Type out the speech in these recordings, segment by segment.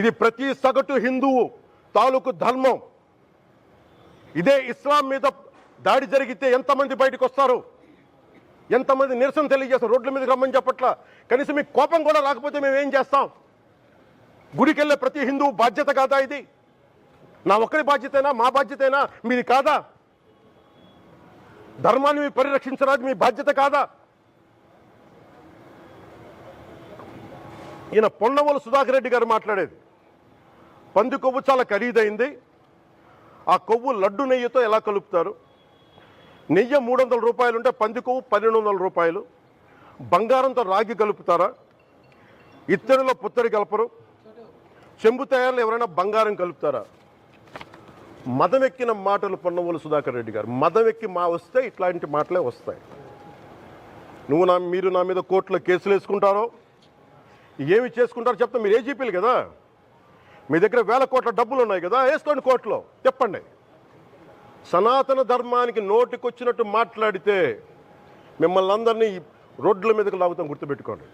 ఇది ప్రతి సగటు హిందువు తాలూకు ధర్మం. ఇదే ఇస్లాం మీద దాడి జరిగితే ఎంతమంది బయటకు వస్తారు? ఎంతమంది నిరసన తెలియజేస్తారు? రోడ్ల మీదకి రమ్మని చెప్పట్ల? కనీసం మీకు కోపం కూడా రాకపోతే మేము ఏం చేస్తాం? గుడికి వెళ్ళే ప్రతి హిందువు బాధ్యత కాదా ఇది? నా ఒక్కరి బాధ్యతైనా? మా బాధ్యతైనా? మీది కాదా? ధర్మాన్ని మీరు పరిరక్షించరాదు మీ బాధ్యత కాదా? ఈయన పొన్నవోలు సుధాకర్ రెడ్డి గారు మాట్లాడేది. పంది కొవ్వు చాలా ఖరీదైంది. ఆ కొవ్వు లడ్డు నెయ్యితో ఎలా కలుపుతారు? నెయ్యి మూడు వందల రూపాయలు ఉంటే పంది కొవ్వు పన్నెండు వందల రూపాయలు. బంగారంతో రాగి కలుపుతారా? ఇత్తడిలో పుత్తడి కలపరు. చెంబు తయారులో ఎవరైనా బంగారం కలుపుతారా? మదం ఎక్కిన మాటలు పొన్నవోలు సుధాకర్ రెడ్డి గారు. మదం ఎక్కి మా వస్తే ఇట్లాంటి మాటలే వస్తాయి. నువ్వు నా మీరు నా మీద కోర్టులో కేసులు వేసుకుంటారో ఏమి చేసుకుంటారో చెప్తా. మీరు ఏజీపీలు కదా? మీ దగ్గర వేల కోట్ల డబ్బులు ఉన్నాయి కదా వేసుకోండి కోర్టులో. చెప్పండి. సనాతన ధర్మానికి నోటికొచ్చినట్టు మాట్లాడితే మిమ్మల్ని అందరినీ రోడ్ల మీదకి లాగుతాం గుర్తుపెట్టుకోండి.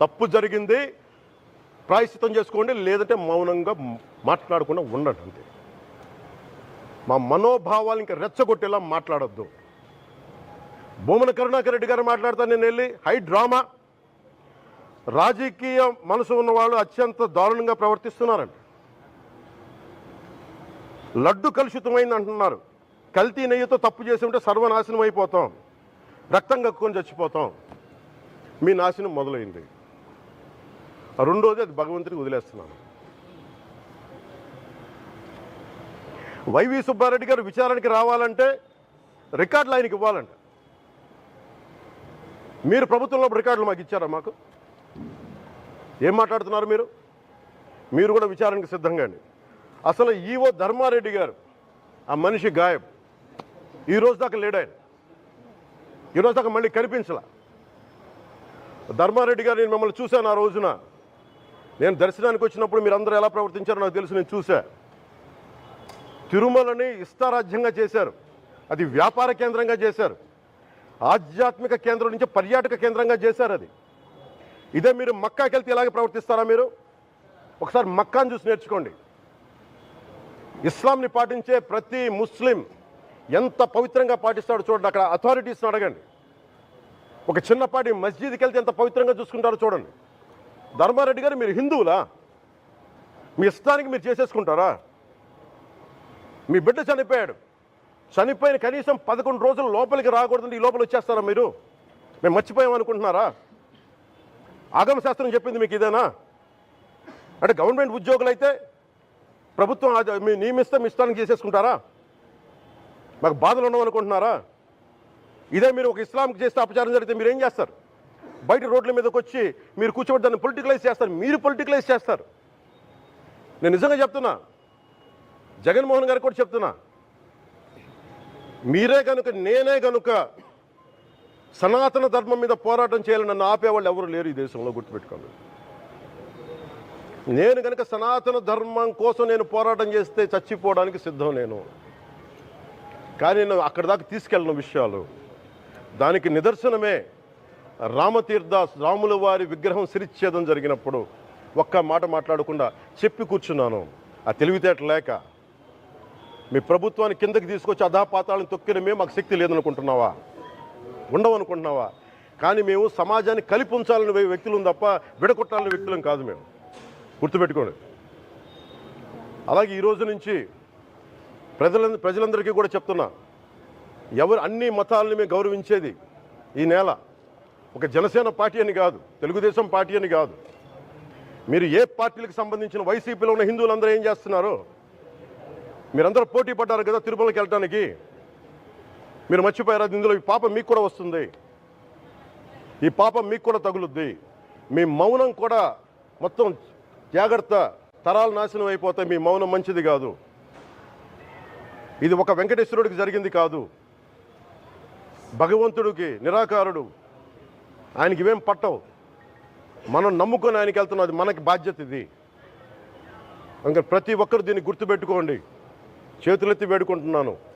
తప్పు జరిగింది ప్రాయశ్చితం చేసుకోండి లేదంటే మౌనంగా మాట్లాడకుండా ఉండండి అంతే. మా మనోభావాలు ఇంకా రెచ్చగొట్టేలా మాట్లాడొద్దు. భూమన కరుణాకర్ రెడ్డి గారు మాట్లాడతాను నేను వెళ్ళి హై డ్రామా. రాజకీయ మనసు ఉన్న వాళ్ళు అత్యంత దారుణంగా ప్రవర్తిస్తున్నారండి. లడ్డు కలుషితమైంది అంటున్నారు. కల్తీ నెయ్యితో తప్పు చేసి ఉంటే సర్వనాశనం అయిపోతాం. రక్తం కక్కుని చచ్చిపోతాం. మీ నాశనం మొదలైంది. రెండోది అది భగవంతుడికి వదిలేస్తున్నాను. వైవి సుబ్బారెడ్డి గారు విచారణకి రావాలంటే రికార్డులు ఆయనకి ఇవ్వాలంట. మీరు ప్రభుత్వంలో రికార్డులు మాకు ఇచ్చారా మాకు? ఏం మాట్లాడుతున్నారు మీరు? మీరు కూడా విచారణకు సిద్ధంగా అండి. అసలు ఈవో ధర్మారెడ్డి గారు ఆ మనిషి గాయం ఈ రోజు దాకా లేడు ఆయన. దాకా మళ్ళీ కనిపించలా. ధర్మారెడ్డి గారు నేను మిమ్మల్ని చూశాను ఆ రోజున. నేను దర్శనానికి వచ్చినప్పుడు మీరు అందరూ ఎలా ప్రవర్తించారో నాకు తెలుసు నేను చూశా. తిరుమలని ఇష్టారాజ్యంగా చేశారు. అది వ్యాపార కేంద్రంగా చేశారు. ఆధ్యాత్మిక కేంద్రం నుంచి పర్యాటక కేంద్రంగా చేశారు అది. ఇదే మీరు మక్కాకి వెళ్తే ఇలాగే ప్రవర్తిస్తారా మీరు? ఒకసారి మక్కాను చూసి నేర్చుకోండి. ఇస్లాంని పాటించే ప్రతి ముస్లిం ఎంత పవిత్రంగా పాటిస్తాడో చూడండి అక్కడ అథారిటీస్ని అడగండి. ఒక చిన్నపాటి మస్జిద్కి వెళ్తే ఎంత పవిత్రంగా చూసుకుంటారో చూడండి. ధర్మారెడ్డి గారు మీరు హిందువులా? మీ ఇష్టానికి మీరు చేసేసుకుంటారా? మీ బిడ్డ చనిపోయాడు. చనిపోయిన కనీసం పదకొండు రోజులు లోపలికి రాకూడదండి ఈ లోపల వచ్చేస్తారా మీరు? మేము మర్చిపోయాం అనుకుంటున్నారా ఆగమ శాస్త్రం చెప్పింది మీకు ఇదేనా? అంటే గవర్నమెంట్ ఉద్యోగులు అయితే ప్రభుత్వం మీ నియమిస్తే మీ ఇష్టానికి చేసేసుకుంటారా మాకు బాధలు ఉండవనుకుంటున్నారా? ఇదే మీరు ఒక ఇస్లాంకి చేస్తే అపచారం జరిగితే మీరు ఏం చేస్తారు? బయట రోడ్ల మీదకి వచ్చి మీరు కూర్చోబెట్టి దాన్ని పొలిటికలైజ్ చేస్తారు. మీరు పొలిటికలైజ్ చేస్తారు. నేను నిజంగా చెప్తున్నా. జగన్మోహన్ గారికి కూడా చెప్తున్నా. మీరే కనుక నేనే కనుక సనాతన ధర్మం మీద పోరాటం చేయాలని నన్ను ఆపేవాళ్ళు ఎవరు లేరు ఈ దేశంలో గుర్తుపెట్టుకోండి. నేను కనుక సనాతన ధర్మం కోసం నేను పోరాటం చేస్తే చచ్చిపోవడానికి సిద్ధం నేను. కానీ నేను అక్కడి దాకా తీసుకెళ్ళిన విషయాలు. దానికి నిదర్శనమే రామతీర్థ రాముల వారి విగ్రహం సిరిచ్ఛేదం జరిగినప్పుడు ఒక్క మాట మాట్లాడకుండా చెప్పి కూర్చున్నాను. ఆ తెలివితేట లేక. మీ ప్రభుత్వాన్ని కిందకి తీసుకొచ్చి అధాపాతాలను తొక్కిన మేము మాకు శక్తి లేదనుకుంటున్నావా? ఉండవనుకుంటున్నావా? కానీ మేము సమాజాన్ని కలిపి ఉంచాలని వ్యక్తులు తప్ప విడగొట్టాలని వ్యక్తులం కాదు మేము. గుర్తుపెట్టుకోండి. అలాగే ఈరోజు నుంచి ప్రజల ప్రజలందరికీ కూడా చెప్తున్నా. ఎవరు అన్ని మతాలని మేము గౌరవించేది ఈ నేల ఒక జనసేన పార్టీ అని కాదు తెలుగుదేశం పార్టీ అని కాదు. మీరు ఏ పార్టీలకు సంబంధించిన వైసీపీలో ఉన్న హిందువులందరూ ఏం చేస్తున్నారు? మీరందరూ పోటీ పడ్డారు కదా తిరుమలకి వెళ్ళడానికి మీరు మర్చిపోయారు? అది ఇందులో ఈ పాపం మీకు కూడా వస్తుంది. ఈ పాపం మీకు కూడా తగులుద్ది. మీ మౌనం కూడా మొత్తం జాగ్రత్త తరాలు నాశనం అయిపోతే మీ మౌనం మంచిది కాదు. ఇది ఒక వెంకటేశ్వరుడికి జరిగింది కాదు. భగవంతుడికి నిరాకారుడు. ఆయనకి ఇవేం పట్టవు. మనం నమ్ముకొని ఆయనకి వెళ్తున్నది మనకి బాధ్యత ఇది. ఇంకా ప్రతి ఒక్కరు దీన్ని గుర్తుపెట్టుకోండి. చేతులెత్తి వేడుకుంటున్నాను.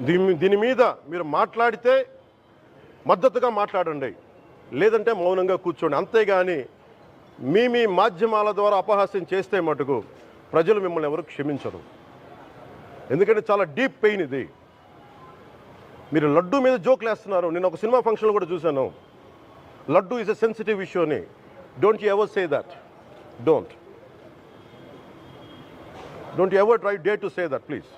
దీని దీని మీద మీరు మాట్లాడితే మద్దతుగా మాట్లాడండి. లేదంటే మౌనంగా కూర్చోండి. అంతేగాని మీ మీ మాధ్యమాల ద్వారా అపహాస్యం చేస్తే మటుకు ప్రజలు మిమ్మల్ని ఎవరు క్షమించరు. ఎందుకంటే చాలా డీప్ పెయిన్ ఇది. మీరు లడ్డు మీద జోకులు వేస్తున్నారు. నేను ఒక సినిమా ఫంక్షన్లో కూడా చూశాను. Laddu is a sensitive issue అని. Don't you ever say that don't don't ever try day to say that please